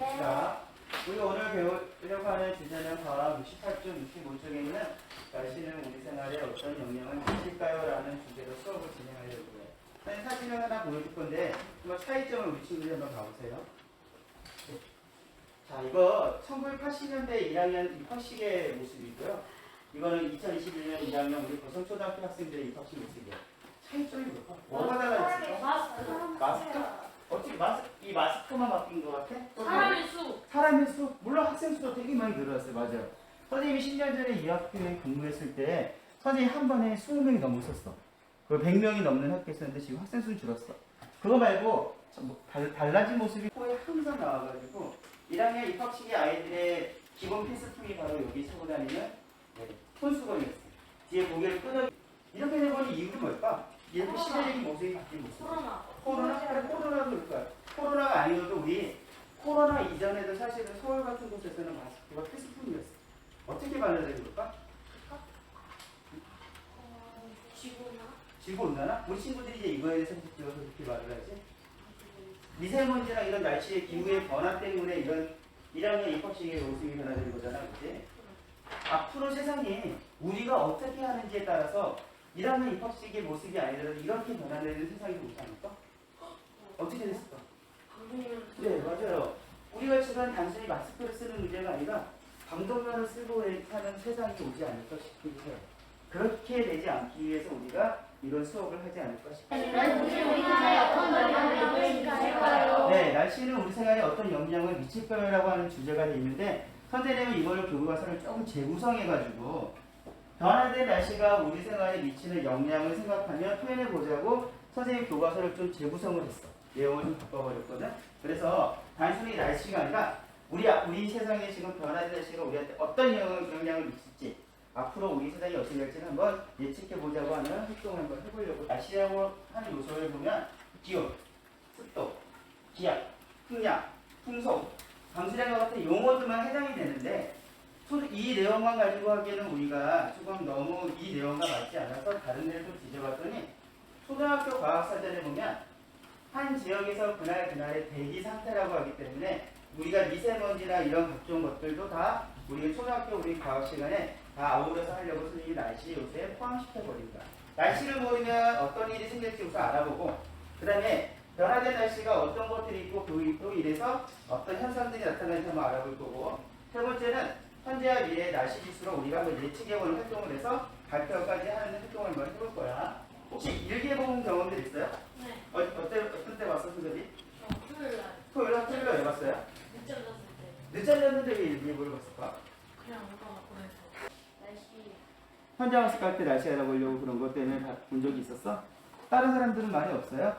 자, 우리 오늘 배우려고 하는 주제는 과학 68쪽, 65쪽에 있는 날씨는 우리 생활에 어떤 영향을 미칠까요? 라는 주제로 수업을 진행하려고 해요. 선생님 사진을 하나 보여줄 건데 한번 차이점을 우리 친구들이 한번 봐보세요. 자, 이거 1980년대 1학년 입학식의 모습이고요. 이거는 2021년 2학년 우리 고성초등학교 학생들의 입학식 모습이에요. 차이점이? 뭐가 달라졌을까? 마스크. 어떻게 마스, 이 마스크만 바뀐 것 같아? 또 사람의 수. 사람의 수, 물론 학생 수도 되게 많이 늘어났어요. 맞아요. 선생님이 10년 전에 이 학교에 근무했을 때 선생님 한 번에 20명이 넘었었어. 그 100명이 넘는 학교였었는데 지금 학생 수는 줄었어. 그거 말고 참뭐 달, 달라진 모습이 코에 항상 나와가지고 1학년 입학식의 아이들의 기본 필수품이 바로 여기 차고 다니는 네, 손수건이었어요. 뒤에 고개를 끄덕 이렇게 돼버린 이유는 뭘까? 이렇게 시대적인 모습이 바뀐 모습. 코로나. 코로나? 코로나도 그럴 거야. 코로나가 아니어도 우리 코로나 이전에도 사실은 서울 같은 곳에서는 마스크가 필수품이었어. 어떻게 발라내는 걸까? 지구나. 지구 온난화? 우리 친구들이 이제 이거에 대해서 들어서 그렇게 말을 하지. 미세먼지나 이런 날씨의 기후의 변화 때문에 이런 1학년 입학식의 모습이 변화되는 거잖아, 그치? 앞으로 세상이 우리가 어떻게 하는지에 따라서 1학년 입학식의 모습이 아니더라도 이렇게 변화되는 세상이 오지 않을까? 어떻게 됐을까? 네, 맞아요. 우리가 지금 단순히 마스크를 쓰는 문제가 아니라 방독면을 쓰고 사는 세상이 오지 않을까 싶기도 해요. 그렇게 되지 않기 위해서 우리가 이런 수업을 하지 않을까 싶어요. 네, 날씨는 우리 생활에 어떤 영향을 미칠까요라고 하는 주제가 돼 있는데 선생님은 이걸 교과서를 조금 재구성해가지고 변화된 날씨가 우리 생활에 미치는 영향을 생각하며 표현해 보자고 선생님 교과서를 좀 재구성을 했어. 내용을 좀 바꿔버렸거든. 그래서 단순히 날씨가 아니라 우리 우리 세상에 지금 변화된 날씨가 우리한테 어떤 영향을, 영향을 미칠지 앞으로 우리 세상이 어떻게 될지는 한번 예측해 보자고 하는 활동을 한번 해보려고 날씨라고 하는 요소를 보면 기온, 습도, 기압, 풍량, 풍속, 강수량과 같은 용어들만 해당이 되는데 소- 이 내용만 가지고 하기에는 우리가 조금 너무 이 내용과 맞지 않아서 다른 데를 좀 뒤져봤더니 초등학교 과학사전에 보면 한 지역에서 그날 그날의 대기 상태라고 하기 때문에 우리가 미세먼지나 이런 각종 것들도 다 우리 초등학교 우리 과학 시간에 다 아우러서 하려고 선생님이 날씨 요새 포함시켜 버립니다. 날씨를 모르면 어떤 일이 생길지 우선 알아보고 그 다음에 변화된 날씨가 어떤 것들이 있고 그로 인해서 어떤 현상들이 나타나는지 한번 알아볼 거고 세 번째는 현재와 미래의 날씨 지수로 우리가 한번 예측해보는 활동을 해서 발표까지 하는 활동을 한번 해볼 거야. 혹시 일기해본 경험들 있어요? 네. 어, 어때, 어떤 때 왔어, 선생님? 저 토요일 날. 토요일 날 토요일 날 해봤어요? 늦잠 잤을 때. 늦잠 잤는데 왜 일기해보러 갔을까? 그냥 오빠가 보내서. 날씨. 현장 학습 갈 때 날씨 알아보려고 그런 것 때문에 다 본 적이 있었어? 다른 사람들은 많이 없어요?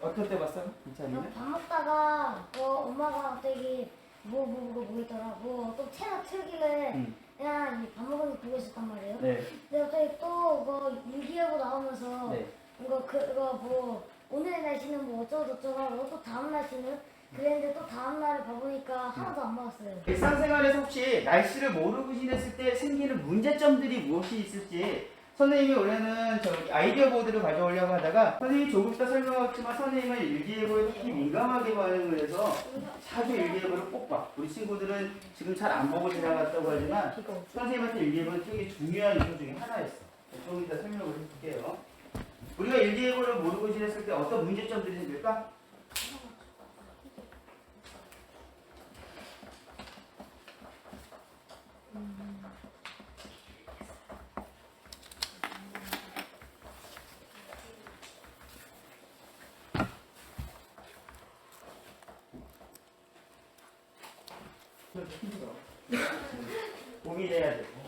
어떨 때 봤어? 괜찮이는? 밥 먹다가 뭐 엄마가 갑자기 뭐 뭐뭐 보이더라 뭐또 채널 틀길래 응. 그냥 이밥 먹으면서 보고 있었단 말이에요. 네. 근데 갑자기 또뭐 일기예보 나오면서 네. 이거 그 이거 뭐 오늘의 날씨는 뭐 어쩌고 저쩌고 하고 또 다음 날씨는 그랬는데 또 다음 날을 봐보니까 하나도 안 맞았어요. 일상생활에서 혹시 날씨를 모르고 지냈을 때 생기는 문제점들이 무엇이 있을지 선생님이 원래는 저 아이디어 보드를 가져오려고 하다가 선생님이 조금 이따 설명하지만 선생님은 일기예보에 특히 민감하게 반응을 해서 자주 일기예보를 꼭 봐. 우리 친구들은 지금 잘 안 보고 지나갔다고 하지만 선생님한테 일기예보는 되게 중요한 요소 중에 하나였어. 조금 이따 설명을 해줄게요. 우리가 일기예보를 모르고 지냈을 때 어떤 문제점들이 생길까? 힘들어. 고민해야 되고.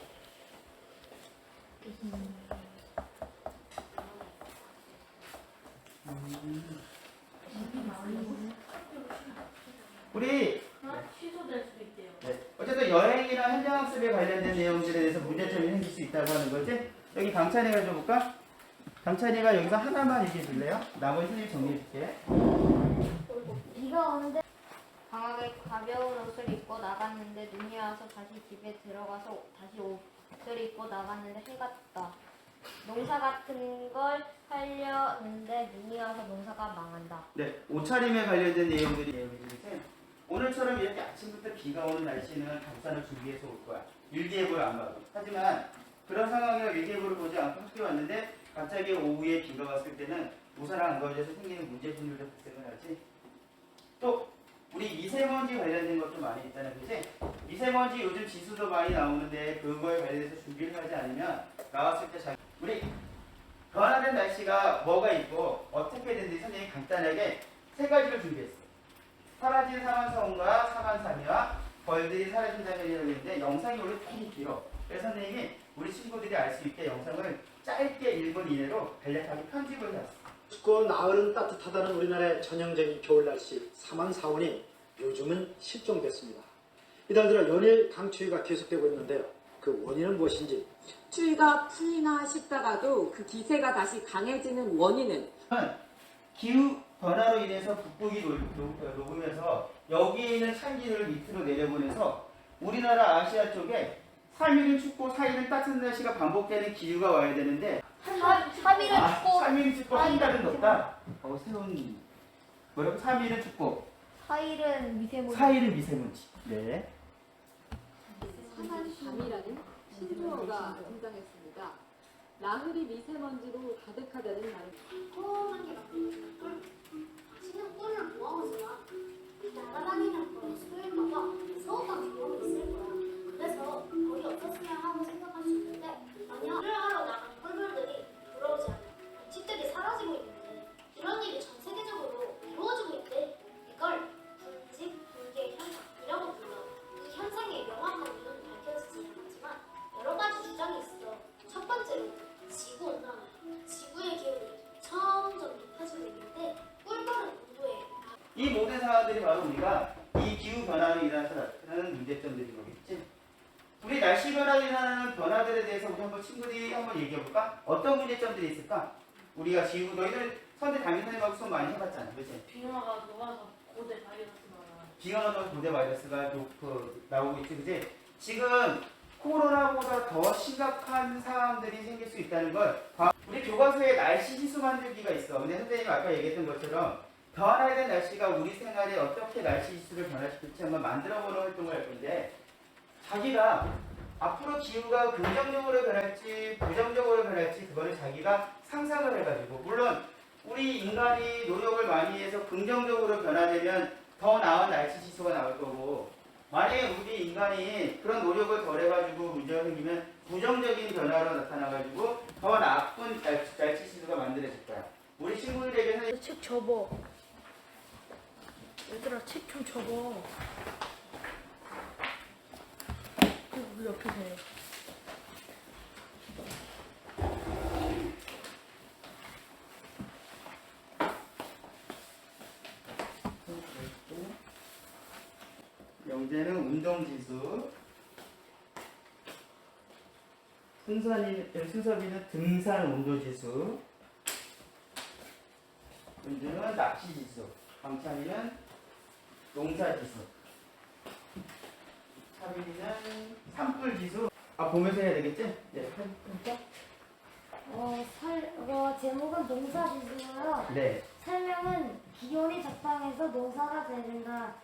우리 취소될 수도 있대요. 네, 어쨌든 여행이나 현장 학습에 관련된 내용들에 대해서 문제점이 생길 수 있다고 하는 거지. 여기 강찬이가 줘볼까? 강찬이가 여기서 하나만 얘기해 줄래요? 나머지 선생님 정리해 줄게. 비가 오는데 방학에 가벼운 옷을 입고 나갔는데 눈이 와서 다시 집에 들어가서 다시 옷을 입고 나갔는데 해가 떴다. 농사 같은 걸 하려는데 눈이 와서 농사가 망한다. 네, 옷차림에 관련된 내용들이 내용들인데 오늘 오늘처럼 이렇게 아침부터 비가 오는 날씨는 강산을 준비해서 올 거야. 일기예보를 안 봐도. 하지만 그런 상황이라 일기예보를 보지 않고 학교 왔는데 갑자기 오후에 비가 왔을 때는 우산을 안 가져서 생기는 문제분들도 발생을 하지. 또 우리 미세먼지 관련된 것도 많이 있잖아, 그지? 미세먼지 요즘 지수도 많이 나오는데 그거에 관련해서 준비를 하지 않으면 나왔을 때 자기 우리 변화된 날씨가 뭐가 있고 어떻게 되는지 선생님이 간단하게 세 가지를 준비했어. 사라진 사만사원과 사만사미와 벌들이 사라진 장면이라고 했는데 영상이 원래 되게 길어. 그래서 선생님이 우리 친구들이 알 수 있게 영상을 짧게 1분 이내로 간략하게 편집을 해왔어. 춥고 나흘은 따뜻하다는 우리나라의 전형적인 겨울 날씨 사만사원이 요즘은 실종됐습니다. 이달 들어 연일 강추위가 계속되고 있는데요. 그 원인은 무엇인지 추위가 풀리나 싶다가도 그 기세가 다시 강해지는 원인은 기후 변화로 인해서 북극이 녹- 녹으면서 여기에 있는 찬기를 밑으로 내려보내서 우리나라 아시아 쪽에 3일은 춥고 4일은 따뜻한 날씨가 반복되는 기후가 와야 되는데 3일은 아, 춥고 3일은 춥고 한 사일은 달은 덥다? 어, 새로운 뭐라고? 3일은 춥고 4일은 미세먼지 4일은 미세먼지 네. 사만 밤이라는 신조어가 등장했습니다. 나흘이 미세먼지로 가득하다는 말입니다. 지금 꿀을 모아오지만 날아다니는 거에 소일까봐 서울과 비용이 있을 거야. 그래서 이 모든 상황들이 바로 우리가 이 기후 변화로 인해서 나타나는 문제점들인 거겠지. 우리 날씨 변화로 인하는 변화들에 대해서 우리 한번 친구들이 한번 얘기해 볼까? 어떤 문제점들이 있을까? 우리가 지구 너희들 선대 담임선생님하고 수업 많이 해봤잖아, 그렇지? 빙하가 녹아서 고대 바이러스가 빙하는 고대 바이러스가 놓- 그, 나오고 있지, 그지? 지금 코로나보다 더 심각한 상황들이 생길 수 있다는 걸 봐. 우리 교과서에 날씨 지수 만들기가 있어. 근데 선생님이 아까 얘기했던 것처럼 변화에 대한 날씨가 우리 생활에 어떻게 날씨 지수를 변화시킬지 한번 만들어보는 활동을 할 건데 자기가 앞으로 기후가 긍정적으로 변할지 부정적으로 변할지 그거는 자기가 상상을 해가지고 물론 우리 인간이 노력을 많이 해서 긍정적으로 변화되면 더 나은 날씨 지수가 나올 거고 만약에 우리 인간이 그런 노력을 덜 해가지고 문제가 생기면 부정적인 변화로 나타나가지고 더 나쁜 날씨, 지수가 만들어질 거야. 우리 친구들에게 선생님 책 접어 얘들아 책 좀 접어. 그리고 옆에 대 영재는 운동지수, 순산이, 순섭이는 등산 온도지수, 은주는 낚시지수, 광찬이는 농사 지수, 차빈이는 산불 지수. 아 보면서 해야 되겠지? 네. 어, 살, 어, 제목은 농사 지수고요. 네. 설명은 기온이 적당해서 농사가 잘 된다.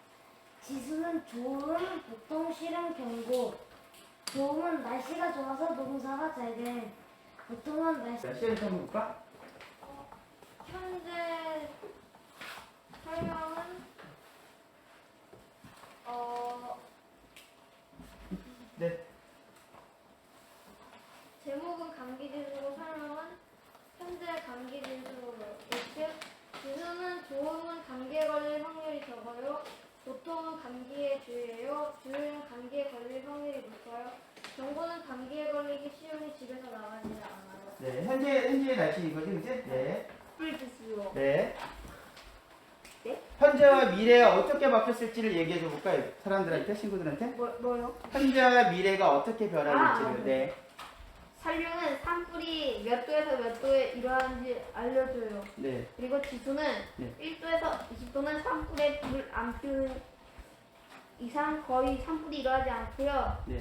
지수는 좋음, 보통, 싫음, 경고. 좋음은 날씨가 좋아서 농사가 잘 돼. 보통은 날씨 자 시간 좀 볼까? 현재 설명은 어 네. 제목은 감기 지수고 설명은 현재 감기 지수로 즉 지수는 좋음은 감기에 걸릴 확률이 적어요. 보통은 감기에 주의해요. 주의는 감기에 걸릴 확률이 높아요. 경고는 감기에 걸리기 쉬우니 집에서 나가지 않아요. 네. 현재 현재의 날씨인 거지, 그지? 네. 불지수요. 네. 네? 현재와 미래가 어떻게 바뀌었을지를 얘기해 줘 볼까요? 사람들한테, 친구들한테? 뭐 뭐요? 현재와 미래가 어떻게 변화될지를. 아, 네. 산류는 산불이 몇 도에서 몇 도에 일어나는지 알려줘요. 네. 그리고 지수는 네. 1도에서 20도는 산불에 불을 안 피우는 이상 거의 산불이 일어나지 않고요. 네.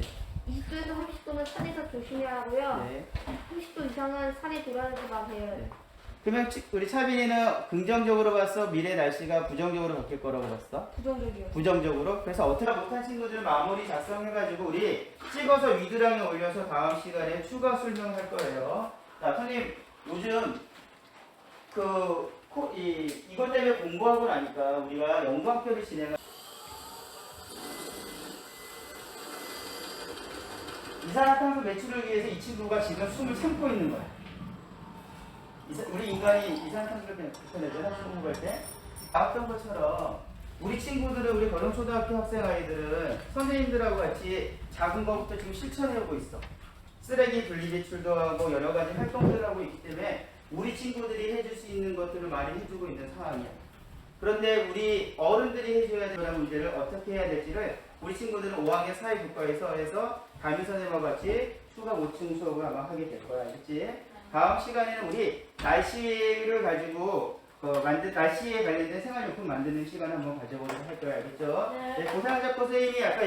20도에서 30도는 산에서 조심해야 하고요. 네. 30도 이상은 산에 돌아다니지 마세요. 네. 그러면 치- 우리 차빈이는 긍정적으로 봤어? 미래 날씨가 부정적으로 바뀔 거라고 봤어? 부정적이요. 부정적으로? 그래서 어떻게 못한 친구들 마무리 작성해가지고 우리 찍어서 위드랑에 올려서 다음 시간에 추가 설명할 거예요. 자, 선생님 요즘 그, 코, 이, 이것 때문에 공부하고 나니까 우리가 연구학교를 진행하 이산화탄소 배출을 위해서 이 친구가 지금 숨을 참고 있는 거야. 우리 인간이 이산화탄소를 배출내잖아, 숨 공부할 때. 나왔던 것처럼 우리 친구들은 우리 거동초등학교 학생 아이들은 선생님들하고 같이 작은 것부터 지금 실천해오고 있어. 쓰레기 분리배출도 하고 여러 가지 활동들을 하고 있기 때문에 우리 친구들이 해줄 수 있는 것들을 많이 해주고 있는 상황이야. 그런데 우리 어른들이 해줘야 되는 문제를 어떻게 해야 될지를 우리 친구들은 5학년 사회교과에서 해서 담임 선생님과 같이 추가 5층 수업을 아마 하게 될 거야. 알겠지? 다음 시간에는 우리 날씨를 가지고 어, 만든 날씨에 관련된 생활용품 만드는 시간 한번 가져보도록 할 거야. 알겠죠? 네. 네, 고상작고 선생님이 아까